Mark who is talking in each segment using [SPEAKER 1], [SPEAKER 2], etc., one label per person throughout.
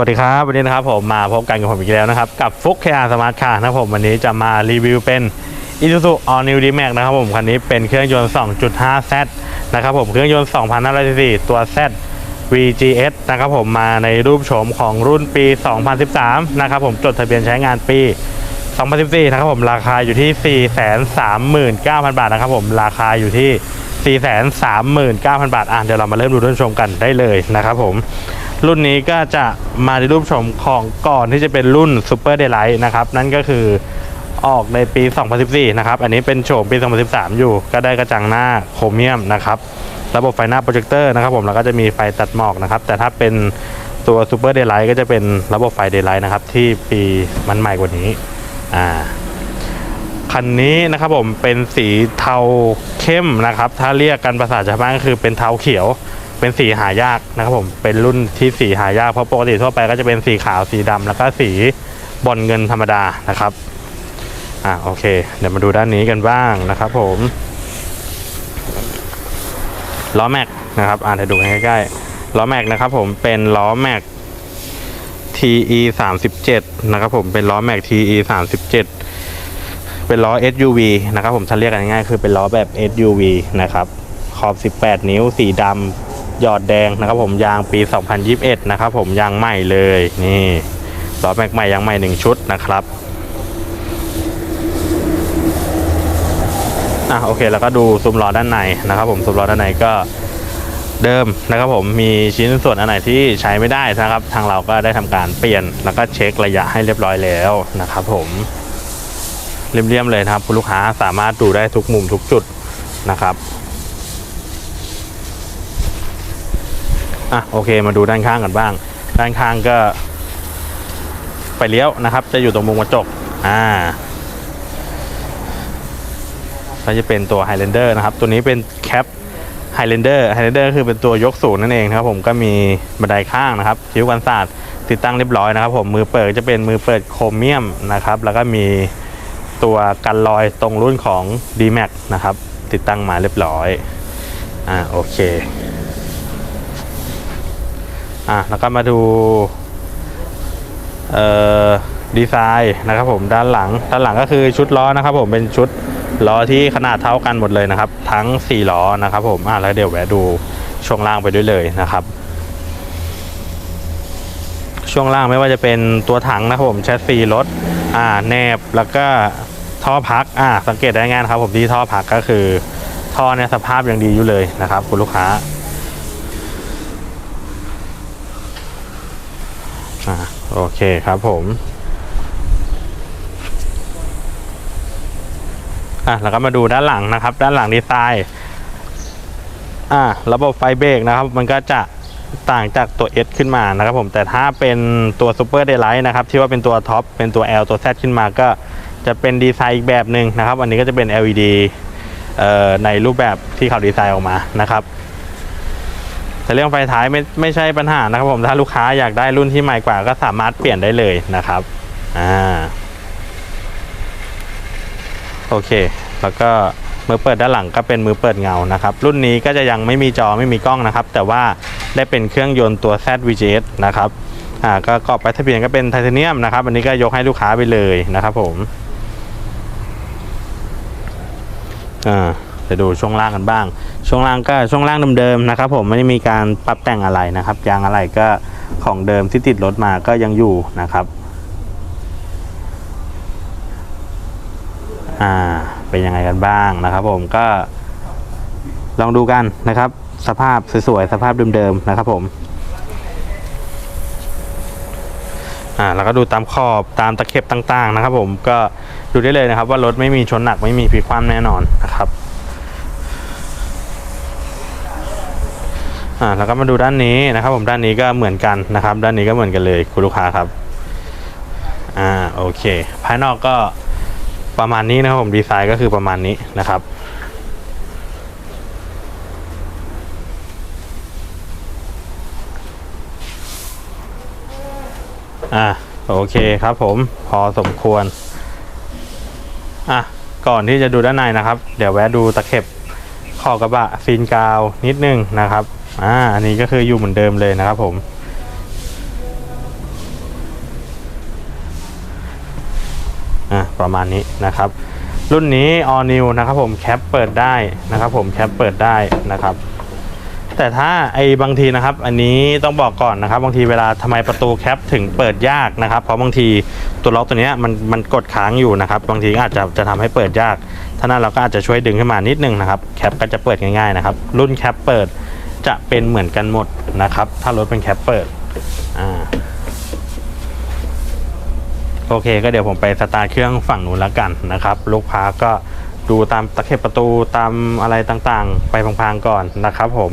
[SPEAKER 1] วัสดีครับ วันนี้นะครับผมมาพบกันกับผมอีกแล้วนะครับ กับฟุกเคอาสมาร์ทคาร์นะครับผมวันนี้จะมารีวิวเป็น Isuzu All New D-Max นะครับผมคันนี้เป็นเครื่องยนต์ 2.5Z นะครับผมเครื่องยนต์ 2,500ซีซีตัว Z VGS นะครับผมมาในรูปโฉมของรุ่นปี 2013 นะครับผมจดทะเบียนใช้งานปี 2014 นะครับผมราคาอยู่ที่ 439,000 บาทนะครับผมราคาอยู่ที่ 439,000 บาทอะเดี๋ยวเรามาเริ่มดูรุ่นชมกันได้เลยนะครับผม รุ่นนี้ก็จะมาในรูปโฉมของก่อนที่จะเป็นรุ่น Super Daylight นะครับ นั่นก็คือออกในปี 2014 นะครับ อันนี้เป็นโฉมปี 2013 อยู่ ก็ได้กระจังหน้าโครเมียมนะครับ ระบบไฟหน้าโปรเจคเตอร์นะครับผม แล้วก็จะมีไฟตัดหมอกนะครับ แต่ถ้าเป็นตัว Super Daylight ก็จะเป็นระบบไฟ Daylight นะครับ ที่ปีมันใหม่กว่านี้ อ่า คันนี้นะครับผมเป็นสีเทาเข้มนะครับ ถ้าเรียกกันภาษาชาวบ้านก็คือเป็นเทาเขียว เป็นสีหายากนะครับผม เป็นรุ่นที่สีหายากเพราะปกติทั่วไปก็จะเป็นสีขาวสีดำแล้วก็สีบอลเงินธรรมดานะครับอ่าโอเค เดี๋ยวมาดูด้านนี้กันบ้างนะครับผมล้อแม็กนะครับอ่าเดี๋ยวดูกันใกล้ๆล้อแม็กนะครับผมเป็นล้อแม็ก TE 37นะครับผมเป็นล้อแม็ก TE 37เป็นล้อ SUV นะครับผมถ้าเรียกกันง่ายๆคือเป็นล้อแบบ SUV นะครับขอบ 18 นิ้วสีดำ หยอดแดงนะครับผมยางปี 2021 นะครับผมยางใหม่เลยนี่ล้อแม็กใหม่ยางใหม่ 1 ชุดนะครับอะโอเคแล้วก็ดูซุ้มล้อด้านในนะครับผมซุ้มล้อด้านในก็เดิมนะครับผมมีชิ้นส่วนอันไหนที่ใช้ไม่ได้นะครับ ทางเราก็ได้ทำการเปลี่ยนแล้วก็เช็คระยะให้เรียบร้อยแล้วนะครับผมเรียมๆเลยนะครับคุณลูกค้าสามารถดูได้ทุกมุมทุกจุดนะครับ อะโอเคมาดูด้านข้างกันบ้าง ด้านข้างก็ ไปเลี้ยวนะครับ จะอยู่ตรงมุมกระจกอ่าก็จะเป็นตัว Highlander นะครับ ตัวนี้เป็นแคป Highlander Highlander คือเป็นตัวยกสูงนั่นเองนะครับผมก็มีบันไดข้างนะครับคิ้วกันศาสตร์ติดตั้งเรียบร้อยนะครับ ผมมือเปิดจะเป็นมือเปิดโครเมียมนะครับ แล้วก็มีตัวกันรอยตรงรุ่นของ D-Max นะครับ ติดตั้งมาเรียบร้อยอ่าโอเค อะแล้วก็มาดูเอ่อดีไซน์นะครับผมด้านหลังด้านหลังก็คือชุดล้อนะครับผมเป็นชุดล้อที่ขนาดเท่ากันหมดเลยนะครับ ทั้ง 4 ล้อนะครับผมอะแล้วเดี๋ยวแวะดูช่วงล่างไปด้วยเลยนะครับ ช่วงล่างไม่ว่าจะเป็นตัวถังนะครับผมแชสซีรถอ่าแนบแล้วก็ท่อพักอ่าสังเกตได้ง่ายนครับผมที่ท่อพักก็คือท่อเนี่ยสภาพยังดีอยู่เลยนะครับ คุณลูกค้า อ่าโอเคครับผมอะแล้วก็มาดูด้านหลังนะครับ ด้านหลังดีไซน์อ่าระบบไฟเบรกนะครับ มันก็จะต่างจากตัว S ขึ้นมานะครับผมแต่ถ้าเป็นตัว Super Daylight นะครับ ที่ว่าเป็นตัวท็อปเป็นตัว L ตัว Z ขึ้นมาก็จะเป็นดีไซน์อีกแบบหนึ่งนะครับ อันนี้ก็จะเป็น LED ในรูปแบบที่เขาดีไซน์ออกมานะครับ แต่เรื่องไฟท้ายไม่ไม่ใช่ปัญหานะครับผมถ้าลูกค้าอยากได้รุ่นที่ใหม่กว่าก็สามารถเปลี่ยนได้เลยนะครับอ่าโอเค แล้วก็มือเปิดด้านหลังก็เป็นมือเปิดเงานะครับ รุ่นนี้ก็จะยังไม่มีจอไม่มีกล้องนะครับ แต่ว่าได้เป็นเครื่องยนต์ตัว ZVGS นะครับอ่าก็กรอบไปทะเบียนก็เป็นไทเทเนียมนะครับ อันนี้ก็ยกให้ลูกค้าไปเลยนะครับผมอ่า ไปดูช่วงล่างกันบ้าง ช่วงล่างก็ช่วงล่างเดิมๆนะครับ ผมไม่ได้มีการปรับแต่งอะไรนะครับยางอะไรก็ของเดิมที่ติดรถมาก็ยังอยู่นะครับอ่าเป็นยังไงกันบ้างนะครับ ผมก็ลองดูกันนะครับ สภาพสวยๆสภาพเดิมๆนะครับ ผมอ่าแล้วก็ดูตามขอบตามตะเข็บต่าง ๆ นะครับ ผมก็ดูได้เลยนะครับ ว่ารถไม่มีชนหนักไม่มีพลิกคว่ำแน่นอนนะครับ อ่าแล้วก็มาดูด้านนี้นะครับผมด้านนี้ก็เหมือนกันนะครับ ด้านนี้ก็เหมือนกันเลยคุณลูกค้าครับอ่าโอเค ภายนอกก็ประมาณนี้นะครับผมดีไซน์ก็คือประมาณนี้นะครับอะโอเคครับผมพอสมควรอะก่อนที่จะดูด้านในนะครับ เดี๋ยวแวะดูตะเข็บขอบกระบะซีนกาวนิดนึงนะครับ อ่าอันนี้ก็คืออยู่เหมือนเดิมเลยนะครับผมอ่าประมาณนี้นะครับ รุ่นนี้ all new นะครับผมแคปเปิดได้นะครับผมแคปเปิดได้นะครับแต่ถ้าไอ้บางทีนะครับ อันนี้ต้องบอกก่อนนะครับ บางทีเวลาทำไมประตูแคปถึงเปิดยากนะครับ เพราะบางทีตัวล็อกตัวนี้มันมันกดค้างอยู่นะครับ บางทีอาจจะจะทำให้เปิดยาก ถ้านั้นเราก็อาจจะช่วยดึงขึ้นมานิดนึงนะครับแคปก็จะเปิดง่ายๆนะครับ รุ่นแคปเปิด จะเป็นเหมือนกันหมดนะครับ ถ้ารถเป็นแคปเปิดอ่าโอเค ก็เดี๋ยวผมไปสตาร์ทเครื่องฝั่งนู้นแล้วกันนะครับ ลูกค้าก็ดูตามตะเข็บประตูตามอะไรต่างๆ ไปพังๆก่อนนะครับผม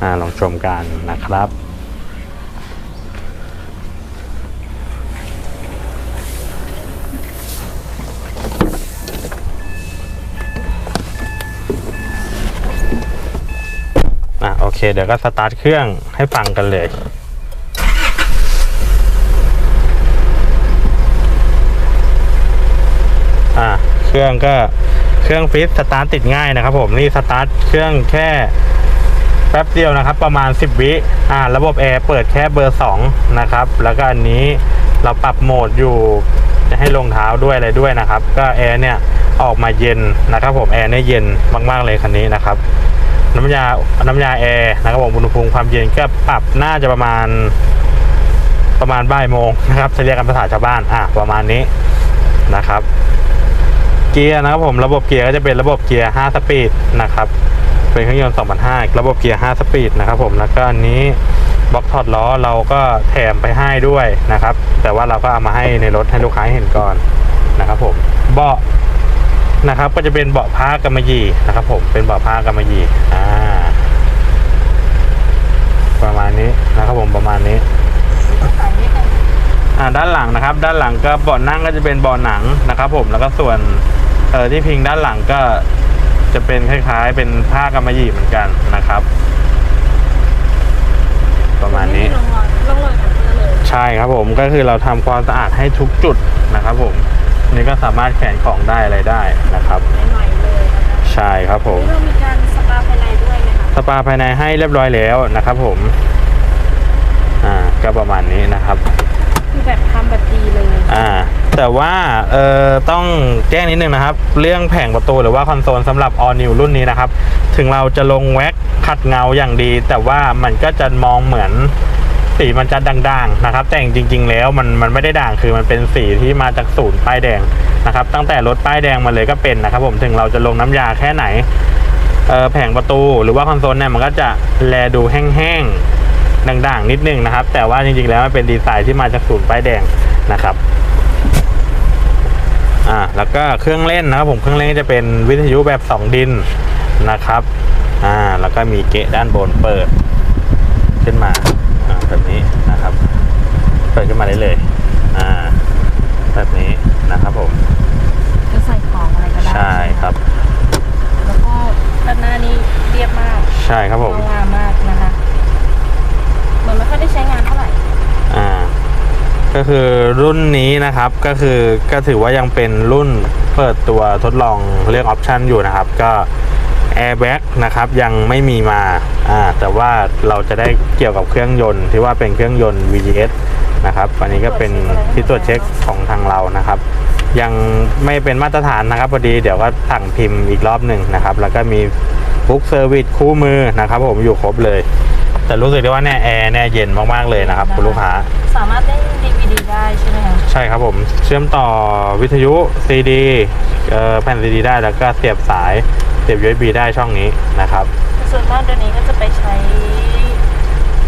[SPEAKER 1] อ่าลองชมกันนะครับ เคเดี๋ยวก็สตาร์ทเครื่องให้ฟังกันเลยอะเครื่องก็เครื่องฟิตสตาร์ทติดง่ายนะครับผมนี่สตาร์ทเครื่องแค่แป๊บเดียวนะครับ ประมาณ 10 วิอ่าระบบแอร์เปิดแค่เบอร์ 2 นะครับ แล้วก็อันนี้เราปรับโหมดอยู่จะให้ลงเท้าด้วยอะไรด้วยนะครับ ก็แอร์เนี่ยออกมาเย็นนะครับผมแอร์เนี่ยเย็นมากๆเลยคันนี้นะครับ น้ำยา น้ำยาแอร์นะครับผมอุณหภูมิความเย็นก็ปรับน่าจะประมาณ ประมาณบ่ายโมงนะครับจะเรียกกันภาษาชาวบ้านอะประมาณนี้นะครับ เกียร์นะครับผมระบบเกียร์ก็จะเป็นระบบเกียร์ 5 สปีดนะครับ เป็นเครื่องยนต์ 2005 ระบบเกียร์ 5 สปีดนะครับผมแล้วก็อันนี้บล็อกถอดล้อเราก็แถมไปให้ด้วยนะครับ แต่ว่าเราก็เอามาให้ในรถให้ลูกค้าเห็นก่อนนะครับผมเบาะ นะครับ ก็จะเป็นเบาะผ้ากำมะหยี่นะครับ ผมเป็นเบาะผ้ากำมะหยี่อ่าประมาณนี้นะครับผมประมาณนี้
[SPEAKER 2] สายนิดนึง
[SPEAKER 1] อ่าด้านหลังนะครับ ด้านหลังก็เบาะนั่งก็จะเป็นเบาะหนังนะครับ ผมแล้วก็ส่วนเอ่อที่พิงด้านหลังก็จะเป็นคล้าย ๆ เป็นผ้ากำมะหยี่เหมือนกันนะครับ ประมาณนี้
[SPEAKER 2] ลงรอยลงรอยกับเพื่อนเลย
[SPEAKER 1] ใช่ครับผมก็คือเราทำความสะอาดให้ทุกจุดนะครับผม นี่ก็สามารถแขวนของได้อะไรได้นะครับ
[SPEAKER 2] ใหม่ๆเลยนะคะ
[SPEAKER 1] ใช่ครับผม
[SPEAKER 2] นี่เรามีการสปาภายในด้วยไหมคะ
[SPEAKER 1] สปาภายในให้เรียบร้อยแล้วนะครับผม อ่า ก็ประมาณนี้นะครับ
[SPEAKER 2] คือแบบทำแบบดีเลย
[SPEAKER 1] อ่า แต่ว่าเอ่อต้องแจ้งนิดนึงนะครับ เรื่องแผงประตูหรือว่าคอนโซลสำหรับ All New รุ่นนี้นะครับ ถึงเราจะลงแว็กขัดเงาอย่างดี แต่ว่ามันก็จะมองเหมือน สีมันจะด่างๆนะครับ แต่จริงๆแล้วมันมันไม่ได้ด่างคือมันเป็นสีที่มาจากศูนย์ป้ายแดงนะครับ ตั้งแต่รถป้ายแดงมาเลยก็เป็นนะครับ ผมถึงเราจะลงน้ำยาแค่ไหนแผงประตูหรือว่าคอนโซลเนี่ยมันก็จะแลดูแห้งๆด่างๆนิดนึงนะครับ แต่ว่าจริงๆแล้วมันเป็นดีไซน์ที่มาจากศูนย์ป้ายแดงนะครับอ่าแล้วก็เครื่องเล่นนะครับผมเครื่องเล่นจะเป็นวิทยุแบบ 2 ดินนะครับอ่าแล้วก็มีเกะด้านบนเปิดขึ้นมา แบบนี้นะครับ เปิดขึ้นมาได้เลย อ่า แบบนี้นะครับผม
[SPEAKER 2] จะใส่ของอะไรก็ได้
[SPEAKER 1] ใช่ครับ
[SPEAKER 2] แล้วก็ด้านหน้านี้เรียบมาก
[SPEAKER 1] ใช่ครับผม
[SPEAKER 2] งามมากนะคะเหมือนไม่ค่อยได้ใช้งานเท่าไหร่
[SPEAKER 1] อ่า ก็คือรุ่นนี้นะครับก็คือก็ถือว่ายังเป็นรุ่นเปิดตัวทดลองเรื่องออปชันอยู่นะครับ ก็ Airbag นะครับยังไม่มีมาอ่าแต่ว่าเราจะได้เกี่ยวกับเครื่องยนต์ที่ว่าเป็นเครื่องยนต์ VGS นะครับอันนี้ก็เป็นที่ตรวจเช็คของทางเรานะครับ ยังไม่เป็นมาตรฐานนะครับพอดีเดี๋ยวก็สั่งพิมพ์อีกรอบหนึ่งนะครับ แล้วก็มีบุ๊กเซอร์วิสคู่มือนะครับผมอยู่ครบเลย แต่รู้สึกได้ว่าเนี่ยแอร์เนี่ยเย็นมากๆเลยนะครับคุณลูกค้า
[SPEAKER 2] สามารถเล่น DVD ได้ใช่ไหมคะ
[SPEAKER 1] ใช่ครับผมเชื่อมต่อวิทยุ CD เอ่อแผ่น CD ได้แล้วก็เสียบสายเสียบ USB ได้ช่องนี้นะครับ
[SPEAKER 2] ส่วนมากเดี๋ยวนี้ก็จะไปใช้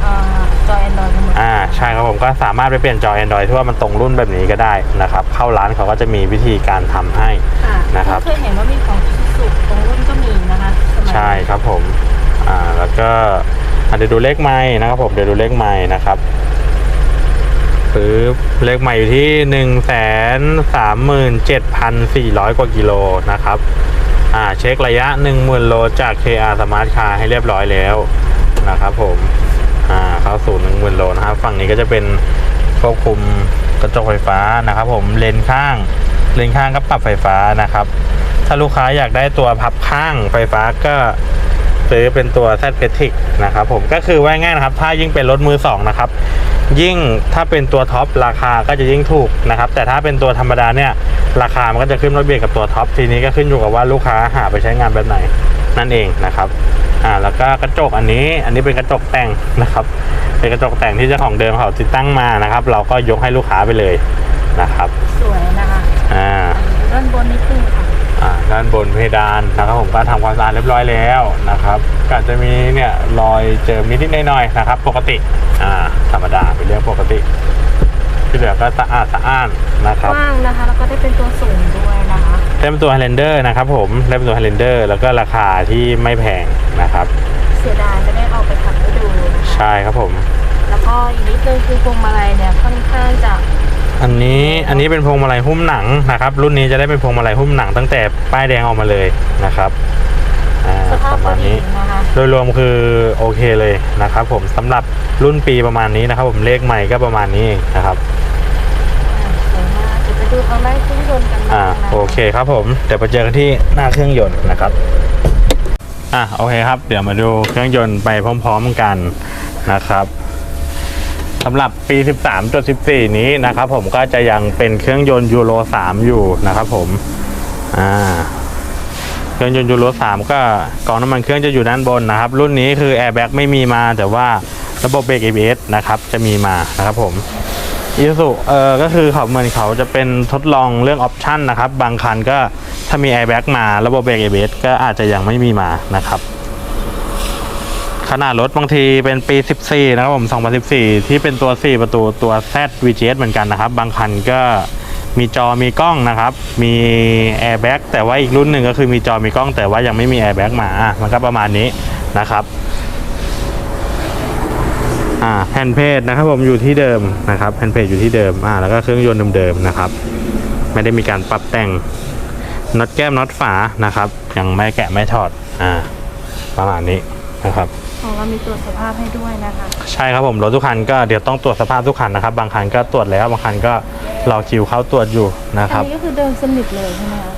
[SPEAKER 2] อ่าจอ Android กันหมด
[SPEAKER 1] อ่าใช่ครับผมก็สามารถไปเปลี่ยนจอ Android ที่ว่ามันตรงรุ่นแบบนี้ก็ได้นะครับ เข้าร้านเขาก็จะมีวิธีการทำให้
[SPEAKER 2] ค่ะ
[SPEAKER 1] นะครับ
[SPEAKER 2] เคยเห็นว่ามีของสุดตรงรุ่นก็มีนะคะสมัย
[SPEAKER 1] ใช่ครับผมอ่าแล้วก็อะเดี๋ยวดูเลขไม้นะครับผมเดี๋ยวดูเลขไม้นะครับปึ๊บเลขไม้อยู่ที่หนึ่งแสนสามหมื่นเจ็ดพันสี่ร้อยกว่ากิโลนะครับ อ่าเช็คระยะหนึ่งหมื่นโลจาก KR Smart Car ให้เรียบร้อยแล้วนะครับผมอ่าเข้าสู่หนึ่งหมื่นโลนะครับ ฝั่งนี้ก็จะเป็นควบคุมกระจกไฟฟ้านะครับผมเลนข้างเลนข้างก็ปรับไฟฟ้านะครับ ถ้าลูกค้าอยากได้ตัวพับข้างไฟฟ้าก็ซื้อเป็นตัว z p e t i c นะครับผมก็คือว่าง่ายนะครับ ถ้ายิ่งเป็นรถมือสองนะครับ ยิ่งถ้าเป็นตัวท็อปราคาก็จะยิ่งถูกนะครับ แต่ถ้าเป็นตัวธรรมดาเนี่ยราคามันก็จะขึ้นมาเบียดกับตัวท็อปทีนี้ก็ขึ้นอยู่กับว่าลูกค้าหาไปใช้งานแบบไหนนั่นเองนะครับอ่าแล้วก็กระจกอันนี้อันนี้เป็นกระจกแต่งนะครับ เป็นกระจกแต่งที่เจ้าของเดิมเขาติดตั้งมานะครับ เราก็ยกให้ลูกค้าไปเลยนะครับ
[SPEAKER 2] สวยนะคะ
[SPEAKER 1] อ่า
[SPEAKER 2] ด้านบนนิดนึงค่ะ
[SPEAKER 1] อ่า ด้านบนเพดานนะครับผมก็ทำความสะอาดเรียบร้อยแล้วนะครับก็จะมีเนี่ยรอยเจิมนิดๆหน่อยๆนะครับ ปกติอ่าธรรมดาเป็นเรื่องปกติ ที่เหลือก็สะอาดสะอ้านนะครับ
[SPEAKER 2] กว้างนะคะ แล้วก็ได้เป็นตัวสูงด้วยนะคะ
[SPEAKER 1] ได้เป็นตัวไฮเลนเดอร์นะครับผมได้เป็นตัวไฮเลนเดอร์แล้วก็ราคาที่ไม่แพงนะครับ
[SPEAKER 2] เสียดายไม่ได้เอาไปขับให้ดูนะคะ
[SPEAKER 1] ใช่ครับผม
[SPEAKER 2] แล้วก็อีกนิดนึงคือพวงมาลัยเนี่ยค่อนข้างจะ
[SPEAKER 1] อันนี้อันนี้เป็นพวงมาลัยหุ้มหนังนะครับ รุ่นนี้จะได้เป็นพวงมาลัยหุ้มหนังตั้งแต่ป้ายแดงออกมาเลยนะครับอ่า
[SPEAKER 2] สภา
[SPEAKER 1] ป
[SPEAKER 2] พ
[SPEAKER 1] ระ
[SPEAKER 2] พ
[SPEAKER 1] มา
[SPEAKER 2] อ
[SPEAKER 1] ณ
[SPEAKER 2] ดี
[SPEAKER 1] นี้
[SPEAKER 2] นะคะ
[SPEAKER 1] โดยรวมคือโอเคเลยนะครับ ผมสำหรับรุ่นปีประมาณนี้นะครับ ผมเลขใหม่ก็ประมาณนี้เองนะครับ
[SPEAKER 2] อ่าสวยมากเดี๋ยวไปดูข้างในเครื่องยนต์กัน
[SPEAKER 1] อ่า
[SPEAKER 2] บ้างนะ
[SPEAKER 1] โอเคครับผมเดี๋ยวไปเจอกันที่หน้าเครื่องยนต์นะครับอ่าโอเคครับ เดี๋ยวมาดูเครื่องยนต์ไปพร้อม ๆกันนะครับ สำหรับปี 13.14 นี้นะครับผมก็จะยังเป็นเครื่องยนต์ยูโร 3 อยู่นะครับผมอ่าเครื่องยนต์ยูโร 3 ก็กล่องน้ำมันเครื่องจะอยู่ด้านบนนะครับ รุ่นนี้คือแอร์แบ็กไม่มีมาแต่ว่าระบบเบรก ABS นะครับจะมีมานะครับผมอีซูเออก็คือเขาเหมือนเขาจะเป็นทดลองเรื่องออปชันนะครับ บางคันก็ถ้ามีแอร์แบ็กมา ระบบเบรก ABS ก็อาจจะยังไม่มีมานะครับ ขนาดรถบางทีเป็นปี 14 นะครับผม 2014 ที่เป็นตัว 4 ประตูตัว Z VGS เหมือนกันนะครับ บางคันก็มีจอมีกล้องนะครับ มีแอร์แบ็กแต่ว่าอีกรุ่นหนึ่งก็คือมีจอมีกล้อง แต่ว่ายังไม่มีแอร์แบ็กมาอะมันก็ประมาณนี้นะครับอ่าแผ่นเพจนะครับผมอยู่ที่เดิมนะครับแผ่นเพจอยู่ที่เดิมอ่าแล้วก็เครื่องยนต์เดิมๆนะครับ ไม่ได้มีการปรับแต่งน็อตแก้มน็อตฝานะครับ ยังไม่แกะไม่ถอดอ่าประมาณนี้นะครับ
[SPEAKER 2] ของเรามีตรวจสภาพให้ด้วยนะคะ
[SPEAKER 1] ใช่ครับผมรถทุกคันก็เดี๋ยวต้องตรวจสภาพทุกคันนะครับ บางคันก็ตรวจแล้วบางคันก็รอคิวเข้าตรวจอยู่นะค
[SPEAKER 2] อั
[SPEAKER 1] รับ
[SPEAKER 2] นนี้ก็คือเดิมสนิทเลยใช่ไหมคะ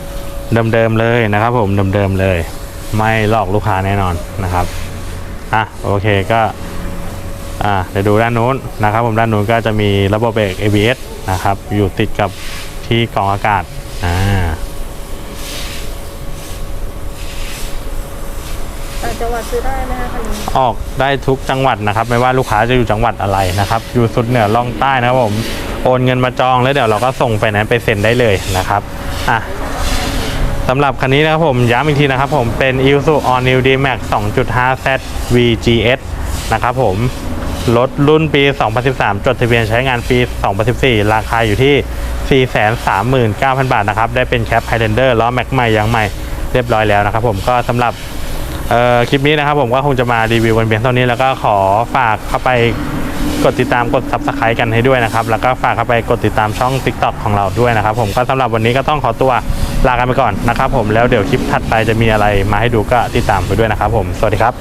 [SPEAKER 1] เดิมๆเลยนะครับผมเดิมๆเลย ไม่หลอกลูกค้าแน่นอนนะครับอะโอเคก็อ่าเดี๋ยวดูด้านนู้นนะครับ ผมด้านนู้นก็จะมีระบบเบรก ABS นะครับอยู่ติดกับที่กรองอากาศอ่า
[SPEAKER 2] ต่าง จังหวัดซื้อได้ไหมคะคันนี้
[SPEAKER 1] ออกได้ทุกจังหวัดนะครับ ไม่ว่าลูกค้าจะอยู่จังหวัดอะไรนะครับ อยู่สุดเหนือล่องใต้นะครับผม โอนเงินมาจองแล้วเดี๋ยวเราก็ส่งไปนั้นไปเซ็นได้เลยนะครับอะสำหรับคันนี้นะครับผมย้ำอีกทีนะครับผมเป็น Isuzu All New D-Max 2.5Z VGS นะครับผมรถรุ่นปี 2013 จดทะเบียนใช้งานปี 2014 ราคาอยู่ที่ 439,000 บาทนะครับ ได้เป็นแคป Highlander ล้อแม็กใหม่ยางใหม่เรียบร้อยแล้วนะครับผมก็สำหรับ คลิปนี้นะครับผมก็คงจะมารีวิวกันเพียงเท่านี้แล้วก็ขอฝากเข้าไปกดติดตามกด subscribe กันให้ด้วยนะครับ แล้วก็ฝากเข้าไปกดติดตามช่อง TikTok ของเราด้วยนะครับ ผมก็สำหรับวันนี้ก็ต้องขอตัวลากันไปก่อนนะครับผมแล้วเดี๋ยวคลิปถัดไปจะมีอะไรมาให้ดูก็ติดตามไปด้วยนะครับผมสวัสดีครับ